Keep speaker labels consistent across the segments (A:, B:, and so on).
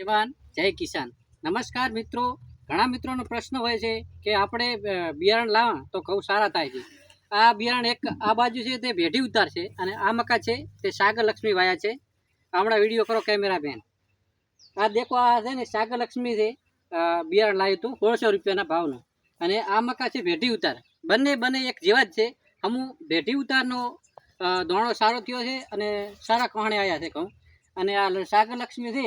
A: જવાન, જય કિસાન. નમસ્કાર મિત્રો. ઘણા મિત્રોનો પ્રશ્ન હોય છે કે આપણે બિયારણ લાવવા તો ઘઉં સારા થાય છે. આ બિયારણ એક, આ બાજુ છે તે ભેઢી ઉતાર છે અને આ મકા છે તે સાગર લક્ષ્મી વાયા છે. હમણાં વીડિયો કરો કેમેરા બેન આ દેખો, આ છે ને સાગર લક્ષ્મી છે બિયારણ લાવ્યું હતું, સોળસો રૂપિયાના ભાવનું. અને આ મકા છે ભેઢી ઉતાર. બંને બંને એક જેવા જ છે. અમુક ભેઢી ઉતારનો ધોણો સારો થયો છે અને સારા કહાણે આવ્યા છે કહું અને આ સાગરલક્ષ્મી છે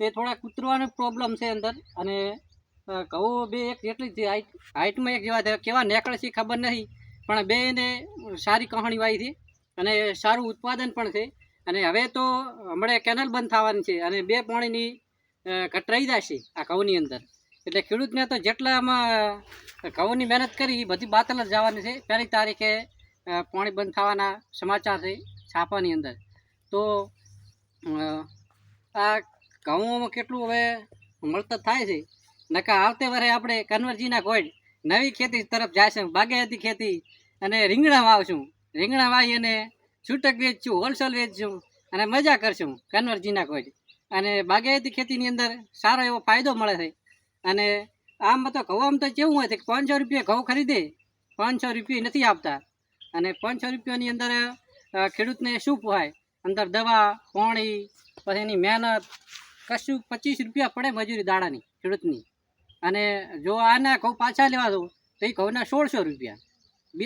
A: તે થોડા કૂતરવાનો પ્રોબ્લેમ છે અંદર. અને કહું બે એક જેટલી જ હાઇટમાં એક જેવા કેવા નીકળે છે ખબર નથી પણ બેને સારી કહાણી વાવી છે. અને સારું ઉત્પાદન પણ છે. અને હવે તો હમણાં કેનલ બંધ થવાની છે અને બે પાણીની કટરાઈ જશે આ ઘઉંની અંદર. એટલે ખેડૂતને તો જેટલા આમાં ઘઉંની મહેનત કરી બધી બાતલ જ જવાની છે. પહેલી તારીખે પાણી બંધ થવાના સમાચાર છે છાપાની અંદર. તો આ ઘઉંમાં કેટલું હવે મળતર થાય છે? નકા આવતે વરે આપણે કન્વરજીના કોઈ નવી ખેતી તરફ જાશું બાગાયતી ખેતી અને રીંગણા વાવશું. રીંગણા વાવી અને છૂટક વેચશું, હોલસેલ વેચશું અને મજા કરશું કન્વરજીના કોઈ અને બાગાયતી ખેતીની અંદર સારો એવો ફાયદો મળે છે. અને આમ તો ઘઉં આમ તો કેવું હોય છે કે પાંચસો રૂપિયા ઘઉં ખરીદે, પાંચસો રૂપિયા નથી આપતા. અને પાંચસો રૂપિયાની અંદર ખેડૂતને શું પોહાય અંદર દવા, પાણી, પછી એની મહેનત કશું પચીસ રૂપિયા પડે મજૂરી દાડાની, ખેડૂતની. અને જો આના ઘઉં પાછા લેવા દો તો એ ઘઉંના સોળસો રૂપિયા.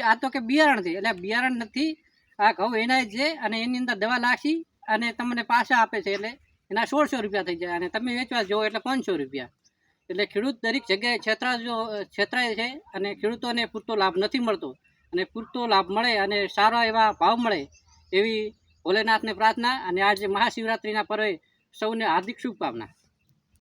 A: આ તો કે બિયારણ છે, એટલે બિયારણ નથી, આ ઘઉં એના છે અને એની અંદર દવા નાખી અને તમને પાછા આપે છે, એટલે એના સોળસો રૂપિયા થઈ જાય. અને તમે વેચવા જુઓ એટલે પાંચસો રૂપિયા. એટલે ખેડૂત દરેક જગ્યાએ છેતરા જો, છેતરાય છે અને ખેડૂતોને પૂરતો લાભ નથી મળતો. અને પૂરતો લાભ મળે અને સારા એવા ભાવ મળે એવી ભોલેનાથને પ્રાર્થના. અને આજે મહાશિવરાત્રિના પર્વે સૌને હાર્દિક શુભકામના.